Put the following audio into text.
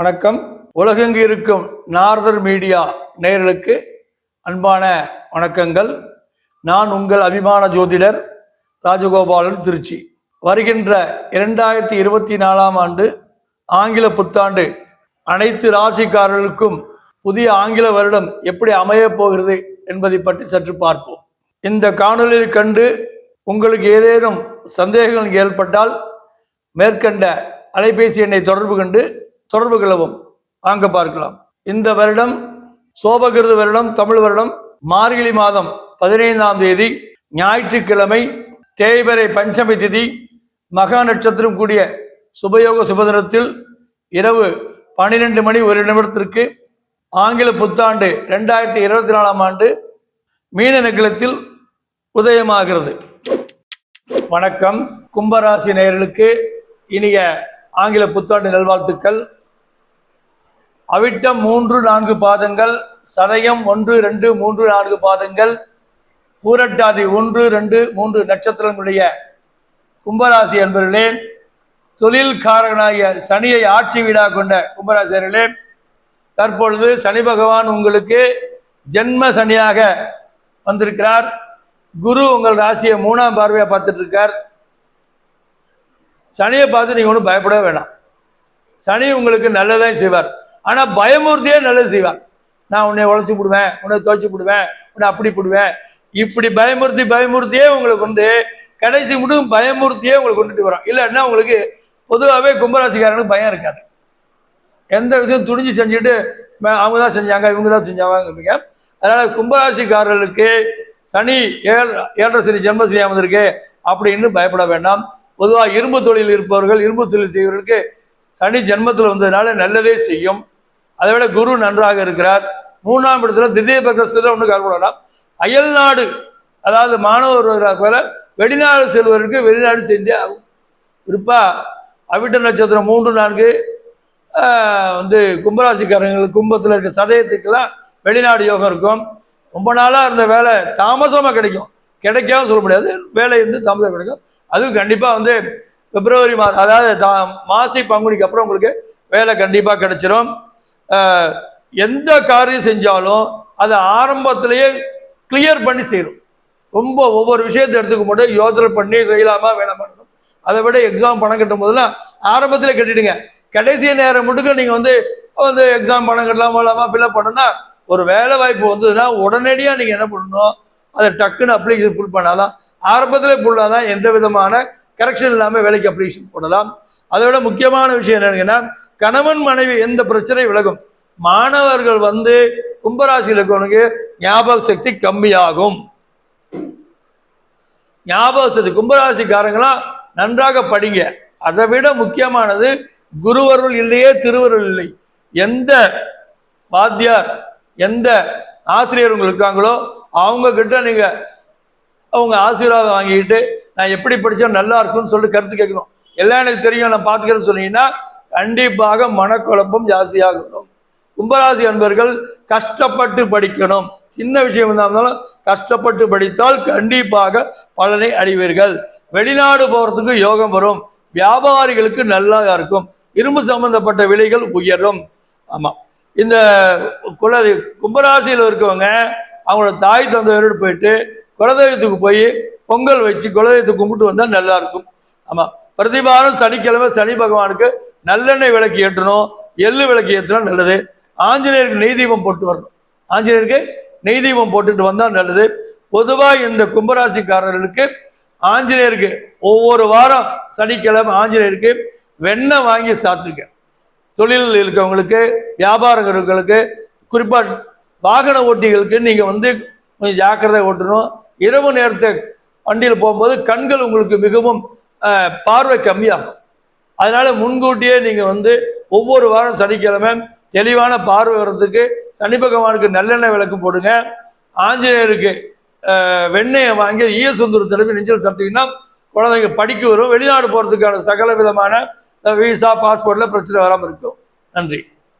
வணக்கம். உலகெங்கு இருக்கும் நார்தர் மீடியா நேயர்களுக்கு அன்பான வணக்கங்கள். நான் உங்கள் அபிமான ஜோதிடர் ராஜகோபாலன் திருச்சி. வருகின்ற இரண்டாயிரத்தி இருபத்தி நாலாம் ஆண்டு ஆங்கில புத்தாண்டு அனைத்து ராசிக்காரர்களுக்கும் புதிய ஆங்கில வருடம் எப்படி அமையப் போகிறது என்பதை பற்றி சற்று பார்ப்போம். இந்த காணொலியில் கண்டு உங்களுக்கு ஏதேனும் சந்தேகங்கள் ஏற்பட்டால் மேற்கண்ட அலைபேசி எண்ணை தொடர்பு கொண்டு தொடர்பு கொள்ளவும். வாங்க பார்க்கலாம். இந்த வருடம் சோபகிருத வருடம் தமிழ் வருடம் மார்கழி மாதம் பதினைந்தாம் தேதி ஞாயிற்றுக்கிழமை தேய்பிறை பஞ்சமி திதி மகா நட்சத்திரம் கூடிய சுபயோக சுபதினத்தில் இரவு பன்னிரெண்டு மணி ஒரு நிமிடத்திற்கு ஆங்கில புத்தாண்டு ரெண்டாயிரத்தி இருபத்தி நாலாம் ஆண்டு மீன நகலத்தில் உதயமாகிறது. வணக்கம். கும்பராசி நேயர்களுக்கு இனிய ஆங்கில புத்தாண்டு நல்வாழ்த்துக்கள். அவிட்டம் மூன்று நான்கு பாதங்கள் சதயம் ஒன்று ரெண்டு மூன்று நான்கு பாதங்கள் பூரட்டாதி ஒன்று ரெண்டு மூன்று நட்சத்திரங்களுடைய கும்பராசி என்பர்களே தொழில் காரகனாகிய சனியை ஆட்சி வீடாக கொண்ட கும்பராசியர்களே தற்பொழுது சனி பகவான் உங்களுக்கு ஜென்ம சனியாக வந்திருக்கிறார். குரு உங்கள் ராசியை மூணாம் பார்வையை பார்த்துட்டு இருக்கார் சனியை பார்த்து நீங்கள் ஒன்றும் பயப்படவே வேணாம். சனி உங்களுக்கு நல்லதான் செய்வார். ஆனால் பயமூர்த்தியே நல்லது செய்வார் நான் உன்னை உழைச்சி விடுவேன் உன்னை துவைச்சி விடுவேன் உன்னை அப்படி போடுவேன். இப்படி பயமுறுத்தி பயமுறுத்தியே உங்களுக்கு வந்து கடைசி மட்டும் பயமுறுத்தியே உங்களுக்கு கொண்டுட்டு வரோம். இல்லைன்னா உங்களுக்கு பொதுவாகவே கும்பராசிக்காரனுக்கு பயம் இருக்காது. எந்த விஷயம் துணிஞ்சு செஞ்சுட்டு அவங்க தான் செஞ்சாங்க இவங்க தான் செஞ்சாங்க அதனால் கும்பராசிக்காரர்களுக்கு சனி ஏழ் ஏழரை சனி ஜென்மசனி சனி அப்படின்னு பயப்பட வேண்டாம். பொதுவாக இரும்பு தொழில் இருப்பவர்கள் இரும்பு தொழில் செய்வர்களுக்கு சனி ஜென்மத்தில் வந்ததுனால நல்லதே செய்யும். அதை விட குரு நன்றாக இருக்கிறார். மூணாம் இடத்துல திவ்ய பிரகஸ்பதியில் ஒன்று கருப்படலாம் அயல் நாடு அதாவது மாணவர் போல வெளிநாடு செல்வதற்கு வெளிநாடு செஞ்சே ஆகும். குறிப்பாக அவிட்ட நட்சத்திரம் மூன்று நான்கு வந்து கும்பராசிக்காரங்களுக்கு கும்பத்தில் இருக்க சதயத்துக்கெல்லாம் வெளிநாடு யோகம் இருக்கும். ரொம்ப நாளாக இருந்த வேலை தாமசமாக கிடைக்கும். கிடைக்காம சொல்ல முடியாது. வேலை இருந்து தாமதம் கிடைக்கும். அதுவும் கண்டிப்பாக வந்து பிப்ரவரி மாதம் அதாவது தா- மாசி பங்குனிக்கு அப்புறம் உங்களுக்கு வேலை கண்டிப்பாக கிடைச்சிரும். எந்த காரியம் செஞ்சாலும் அதை ஆரம்பத்திலேயே கிளியர் பண்ணி செய்யணும் ரொம்ப ஒவ்வொரு விஷயத்தை எடுத்துக்கும் போது யோசனை பண்ணி செய்யலாமா வேணாமா அதை விட எக்ஸாம் பணம் கட்டும் போதெல்லாம் ஆரம்பத்தில் கட்டிடுங்க. கடைசி நேரம் மட்டுக்கும் நீங்கள் வந்து வந்து எக்ஸாம் பணம் கட்டலாம் இல்லாமா ஃபில்அப் பண்ணணும்னா ஒரு வேலை வாய்ப்பு வந்ததுன்னா உடனடியாக நீங்கள் என்ன பண்ணணும்? அதை டக்குன்னு அப்ளிகேஷன் ஃபுல் பண்ணாதான். ஆரம்பத்தில் ஃபுல்லாக தான் எந்த விதமான கரெக்ஷன் இல்லாமல் வேலைக்கு அப்ளிகேஷன் போடலாம். அதை விட முக்கியமான விஷயம் என்னங்கன்னா கணவன் மனைவி எந்த பிரச்சனை விலகும். மாணவர்கள் வந்து கும்பராசியில் இருக்கவனுக்கு ஞாபக சக்தி கம்மியாகும். ஞாபக சக்தி கும்பராசிக்காரங்களாம் நன்றாக படிங்க. அதை விட முக்கியமானது குருவருள் இல்லையே திருவருள் இல்லை. எந்த வாத்தியார் எந்த ஆசிரியர் உங்களுக்கு இருக்காங்களோ அவங்க கிட்ட நீங்க அவங்க ஆசீர்வாதம் வாங்கிக்கிட்டு நான் எப்படி படிச்சா நல்லா இருக்கும்னு சொல்லிட்டு கருத்து கேட்கணும். எல்லாம் எனக்கு தெரியும் நான் பார்த்துக்கிறேன்னு சொன்னீங்கன்னா கண்டிப்பாக மனக்குழப்பம் ஜாஸ்தியாக வரும் கும்பராசி அன்பர்கள் கஷ்டப்பட்டு படிக்கணும். சின்ன விஷயம் இருந்தாலும் கஷ்டப்பட்டு படித்தால் கண்டிப்பாக பலனை அடைவீர்கள். வெளிநாடு போகிறதுக்கு யோகம் வரும். வியாபாரிகளுக்கு நல்லா இருக்கும். இரும்பு சம்பந்தப்பட்ட விலைகள் உயரும். ஆமாம் இந்த குல கும்பராசியில் இருக்கவங்க அவங்களோட தாய் தந்தையரோடு போயிட்டு குலதெய்வத்துக்கு போய் பொங்கல் வச்சு குலதெய்வத்தை கும்பிட்டு வந்தால் நல்லா இருக்கும் ஆமாம் பிரதிபாரம் சனிக்கிழமை சனி பகவானுக்கு நல்லெண்ணெய் விளக்கு ஏற்றணும் எள்ளு விளக்கு ஏற்றினா நல்லது. ஆஞ்சநேயருக்கு நெய் தீபம் போட்டு வரணும். ஆஞ்சநேயருக்கு நெய் தீபம் போட்டுட்டு வந்தால் நல்லது. பொதுவாக இந்த கும்பராசிக்காரர்களுக்கு ஆஞ்சநேயருக்கு ஒவ்வொரு வாரம் சனிக்கிழமை ஆஞ்சநேயருக்கு வெண்ணெய் வாங்கி சாத்துங்க தொழில் இருக்கவங்களுக்கு வியாபாரகர்களுக்கு குறிப்பாக வாகன ஓட்டிகளுக்கு நீங்கள் வந்து கொஞ்சம் ஜாக்கிரதை ஓட்டணும். இரவு நேரத்தை வண்டியில் போகும்போது கண்கள் உங்களுக்கு மிகவும் பார்வை கம்மியாகும். அதனால் முன்கூட்டியே நீங்கள் வந்து ஒவ்வொரு வாரம் சனிக்கிழமை தெளிவான பார்வை வர்றதுக்கு சனி பகவானுக்கு நல்லெண்ணெய் விளக்கு போடுங்க. ஆஞ்சநேயருக்கு வெண்ணெயை வாங்கி ஈயசுந்தர தடவை நெஞ்சில் சாப்பிட்டீங்கன்னா குழந்தைங்க படிக்க வரும். வெளிநாடு போகிறதுக்கான சகல விதமான விசா பாஸ்போர்ட்டில் பிரச்சனை வராமல் இருக்கும். நன்றி.